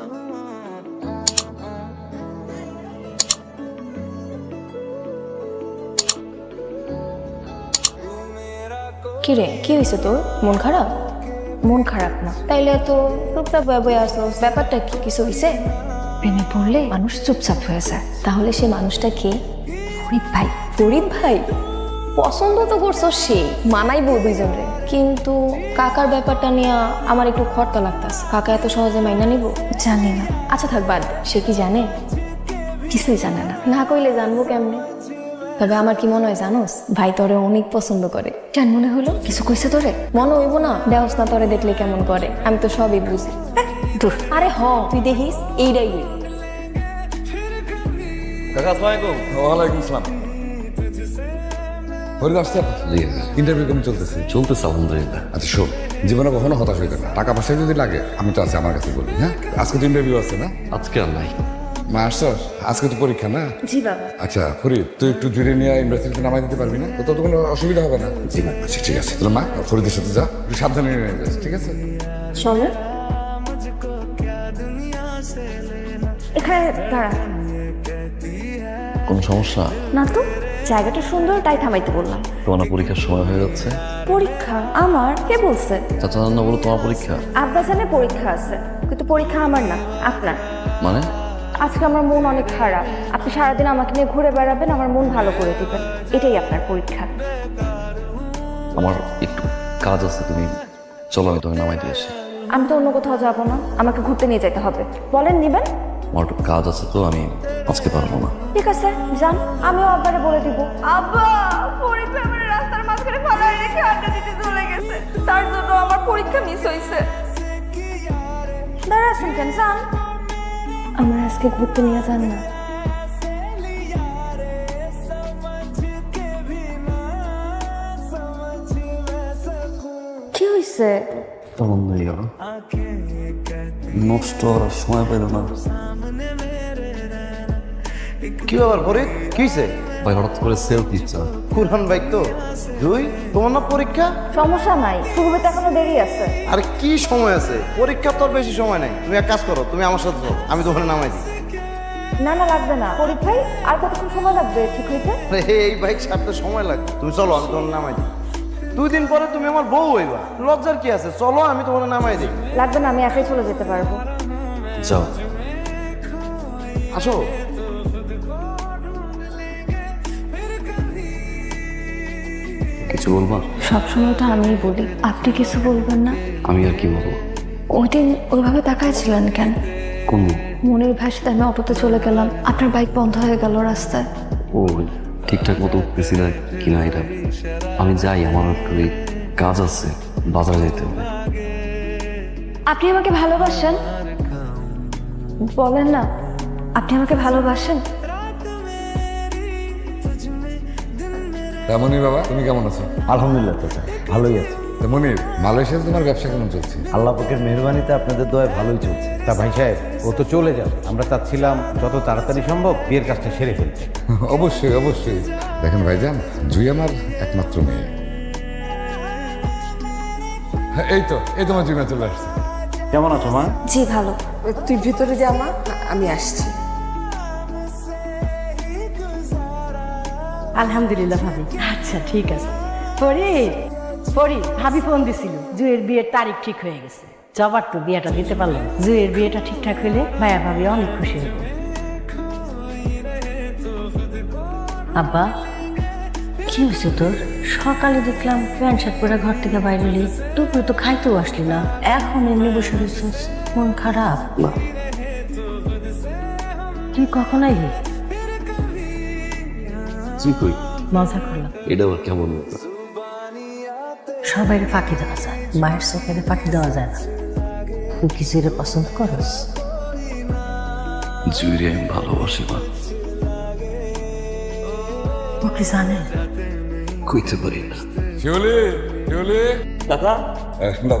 কি রে কি হয়েছে তোর? মন খারাপ? মন খারাপ না। তাইলে তো টুকটাক বয়ে আসো ব্যাপারটা কি? কিছু হয়েছে প্রেমে পড়লে মানুষ চুপচাপ হয়ে যায়। তাহলে সে মানুষটা কে? ফরিদ ভাই। ফরিদ ভাই? পছন্দ তো করছ সে মানাইবো দুইজনরে। কিন্তু কাকার ব্যাপারটা নিয়ে আমার একটু খরতা লাগতাছে। কাকা এত সহজে মাইনা নিব? জানি না। আচ্ছা থাক বাদ। সে কি জানে? কিছুই জানে না। না কইলে জানব কেমনে? তবে আমার কি মনে হয় জানোস? ভাই তোরে অনেক পছন্দ করে। কেন মনে হলো? কিছু কইছে তোরে? মনে হইব না দেওস না তোরে দেখলে কেমন করে? আমি তো সবই বুঝি। আরে হ তুই দেখিস এইটাই। কাকা আসসালামু আলাইকুম। ওয়ালাইকুম আসসালাম। হরিদ আসছে ইন্টারভিউ কেমন চলতেছে? চলতেছে আলহামদুলিল্লাহ। আচ্ছা শোন জীবনে কখনো হতাশ হইতে না। টাকা পয়সা যদি লাগে আমি তো আছি আমার কাছে বলি হ্যাঁ? আজকে তো ইন্টারভিউ আছে না? আজকে আর নাই। মা আজকে তো পরীক্ষা না? জি বাবা। আচ্ছা ফরিদ তুই একটু জুড়ে নিয়ে ইউনিভার্সিটিতে নামাই দিতে পারবি না? তো কোনো অসুবিধা হবে না? জি না আচ্ছা ঠিক আছে। তাহলে মা ফরিদের সাথে যা একটু সাবধানে নিয়ে যাস ঠিক আছে? শোনো। এখানে দাঁড়া। কোনো সমস্যা? না তো। জায়গাটা সুন্দর তাই থামাইতে বললাম। তোমার পরীক্ষার সময় হয়ে যাচ্ছে? পরীক্ষা? আমার? কে বলছে? চাচা রান্না বলো তোমার পরীক্ষা। আব্বা জানে পরীক্ষা আছে কিন্তু পরীক্ষা আমার না আপনার। মানে? আজকে আমার মন অনেক খারাপ। আপনি সারাদিন আমাকে নিয়ে ঘুরে বেড়াবেন আমার মন ভালো করে দিবেন। এটাই আপনার পরীক্ষা। আমার একটু কাজ আছে তুমি চলো আমি তোমাকে নামাই দিয়ে আসি। আমি তো অন্য কোথাও যাব না। আমাকে ঘুরতে নিয়ে যেতে হবে। বলেন নিবেন? আমার একটু কাজ আছে তো আমি আজকে পারব না। ঠিক আছে যান। আমিও আব্বারে বলে দিব। আব্বা পরীক্ষা আমার রাস্তার মাঝখানে ফালাই রেখে আড্ডা দিতে চলে গেছে। তার জন্য আমার পরীক্ষা মিস হয়েছে দাঁড়া আছেন কেন? যান। আমার আজকে ঘুরতে নিয়ে যান না। কি হয়েছে বন্ধ হয়ে গেল নষ্ট করার সময় পেল না। কি ব্যাপার পরে? কি হয়েছে ভাই হঠাৎ করে সেলফ ইচ্ছা কুরহান বাইক তো। দুই তোমার না পরীক্ষা? সমস্যা নাই শুরু হতে এখনও দেরি আছে। আরে কি সময় আছে? পরীক্ষা তোর বেশি সময় নাই। তুমি এক কাজ করো তুমি আমার সাথে চলো আমি তোমার নামাই দিই। না না লাগবে না। পরীক্ষায় আর কতক্ষণ সময় লাগবে ঠিক হইতে? এই বাইক ছাড়তে সময় লাগবে। তুমি চলো আমি তোমার নামাই দিই। দুই দিন পরে তুমি আমার বউ হইবা। লজ্জার কি আছে? চলো আমি তোমার নামাই দিই। লাগবে না আমি একাই চলে যেতে পারব। যাও। আসো। কিছু বলবা? সবসময় তো আমি বলি আপনি কিছু বলবেন না। আমি আর কি বলব? ওই দিন ওইভাবে তাকাইছিলেন কেন? কোন? মনের ভাষাতে আমি অটোতে চলে গেলাম আপনার বাইক বন্ধ হয়ে গেল রাস্তায়। ও ঠিকঠাক মতো উঠতেছি না কিনা এটা আমি যাই আমার একটু কাজ আছে বাজারে যেতে হবে। আপনি আমাকে ভালোবাসেন? বলেন না আপনি আমাকে ভালোবাসেন? তেমনই বাবা তুমি কেমন আছো? আলহামদুলিল্লাহ চাচা ভালোই আছে। তেমনই মালয়েশিয়াতে তোমার ব্যবসা কেমন চলছে? আল্লাহ পাকের মেহরবানিতে আপনাদের দয়ায় ভালোই চলছে। তা ভাই সাহেব ও তো চলে যাবে। আমরা চাচ্ছিলাম যত তাড়াতাড়ি সম্ভব বিয়ের কাজটা সেরে ফেলতে। অবশ্যই অবশ্যই। দেখেন ভাইজান জুই আমার একমাত্র মেয়ে। হ্যাঁ, এই তো এই তোমার জুই চলে আসছে। কেমন আছো মা? জি ভালো। তুই ভিতরে যা মা আমি আসছি। আলহামদুলিল্লাহ ভাবি। আচ্ছা ঠিক আছে। পরি পরি ভাবি ফোন দিছিল জুয়ের বিয়ের তারিখ ঠিক হয়ে গেছে। জবার তো বিয়েটা দিতে পারলাম জুয়ের বিয়েটা ঠিকঠাক হইলে ভাইয়া ভাবি অনেক খুশি হইব আব্বা কি হয়েছে তোর? সকালে দেখলাম প্যান্ট শার্ট পরে ঘর থেকে বাইরে এলি দুপুরে তো খাইতেও আসলি না। এখন এমনি বসে রয়েছিস মন খারাপ? তুই কখন আইলি? জি কই? মজা করলাম। এটা আবার কেমন ব্যাপার? সবাই ফাঁকি দেওয়া যায় মায়ের চোখে ফাঁকি দেওয়া যায় না। তুই কিছু এটা পছন্দ করস? জুইরে আমি ভালোবাসি মা। ও কি জানে? কইতে পারি না। শিউলি শিউলি। দাদা?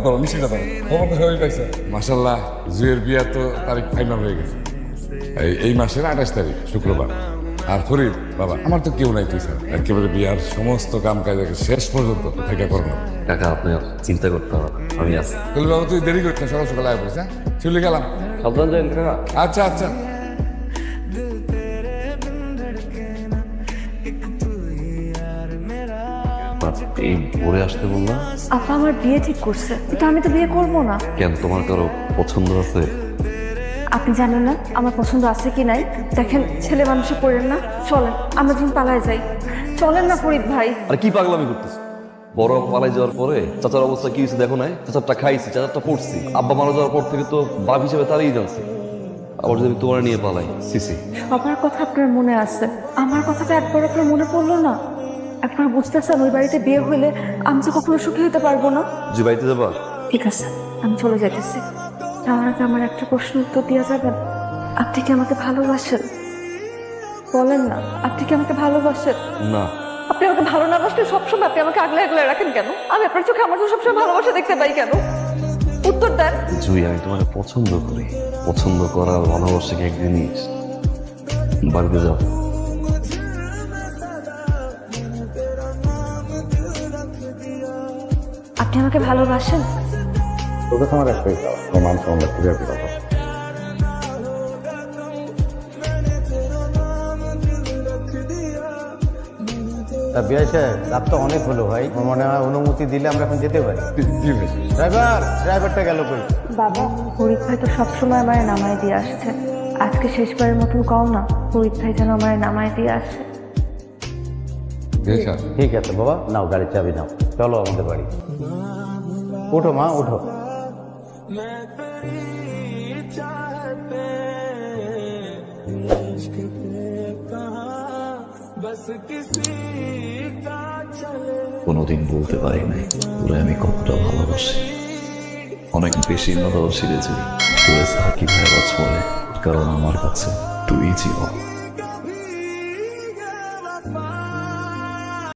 বলো মিশে কথা খবর তো সবাই পাইছে। মাসাল্লাহ জুয়ের বিয়ার তো তারিখ ফাইনাল হয়ে গেছে। এই এই মাসের আঠাশ তারিখ শুক্রবার। আর ফরিদ বাবা আমার তো কেউ নাই তুই স্যার একেবারে বিয়ার সমস্ত কাম কাজ শেষ পর্যন্ত থেকে করল কাকা আপনি চিন্তা করতে হবে আমি আছি। তাহলে বাবা তুই দেরি করছিস সকাল সকাল আয় পড়িস হ্যাঁ? চলে গেলাম। সাবধান যান কাকা। আচ্ছা আচ্ছা। আচ্ছা, এই ভোরে আসতে বললাম। আপা আমার বিয়ে ঠিক করছে কিন্তু আমি তো বিয়ে করব না। কেন তোমার কারও পছন্দ আছে? আপনি জানেন না আমার পছন্দ আছে কি নাই? দেখেন ছেলে মানুষে পড়েন না চলেন আমরা যখন পালায় যাই। চলেন না ফরিদ ভাই। আর কি পাগলামি করতেছ? বড় পালাই যাওয়ার পরে চাচার অবস্থা কি হয়েছে দেখো নাই? চাচারটা খাইছি চাচারটা পড়ছি। আব্বা মারা যাওয়ার পর থেকে তো বাপ হিসেবে তারই জানছে আবার যদি তোমার নিয়ে পালাই সিসি। সবার কথা আপনার মনে আছে? আমার কথাটা একবার আপনার মনে পড়ল না? একবার বুঝতেছেন ওই বাড়িতে বিয়ে হইলে আমি তো কখনো সুখী হতে পারব না? যে বাড়িতে যাবা? ঠিক আছে আমি চলে যেতেছি আগে আমার একটা প্রশ্ন উত্তর দিয়ে যাবেন? আপনি কি আমাকে ভালোবাসেন? বলেন না আপনি কি আমাকে ভালোবাসেন? না। আপনি আমাকে ভালো না বাসলে সবসময় আপনি আমাকে আগলে আগলে রাখেন কেন? আমি আপনার চোখে আমার তো সবসময় ভালোবাসা দেখতে পাই কেন? উত্তর দেন। জুই আমি তোমার পছন্দ করি। পছন্দ করা আর ভালোবাসা কি এক জিনিস বাড়িতে যাও। আপনি আমাকে ভালোবাসেন? তোকে তোমার একটাই চাওয়া। তোমার মান সম্মান ফিরে ফিরে তা বিয়াই সাহেব রাত তো অনেক হলো ভাই। মনে হয় অনুমতি দিলে আমরা এখন যেতে পারি। ড্রাইভার ড্রাইভারটা গেল কই? বাবা ভাই তো সবসময় আমার নামায় দিয়ে আসছে। আজকে শেষবারের মতন কও না ভাই যেন আমার নামায় দিয়ে আসে। বেশ আর। ঠিক আছে বাবা নাও গাড়ির চাবি নাও। চলো আমাদের বাড়ি। ওঠো মা ওঠো কোনোদিন বলতে পারি নাই তোরে আমি কতটা ভালোবাসি। অনেক বেশি ভালোবাসি রে যে তোরে সাকিব ভাইবাজ পরে কারণ আমার কাছে তুই জীবন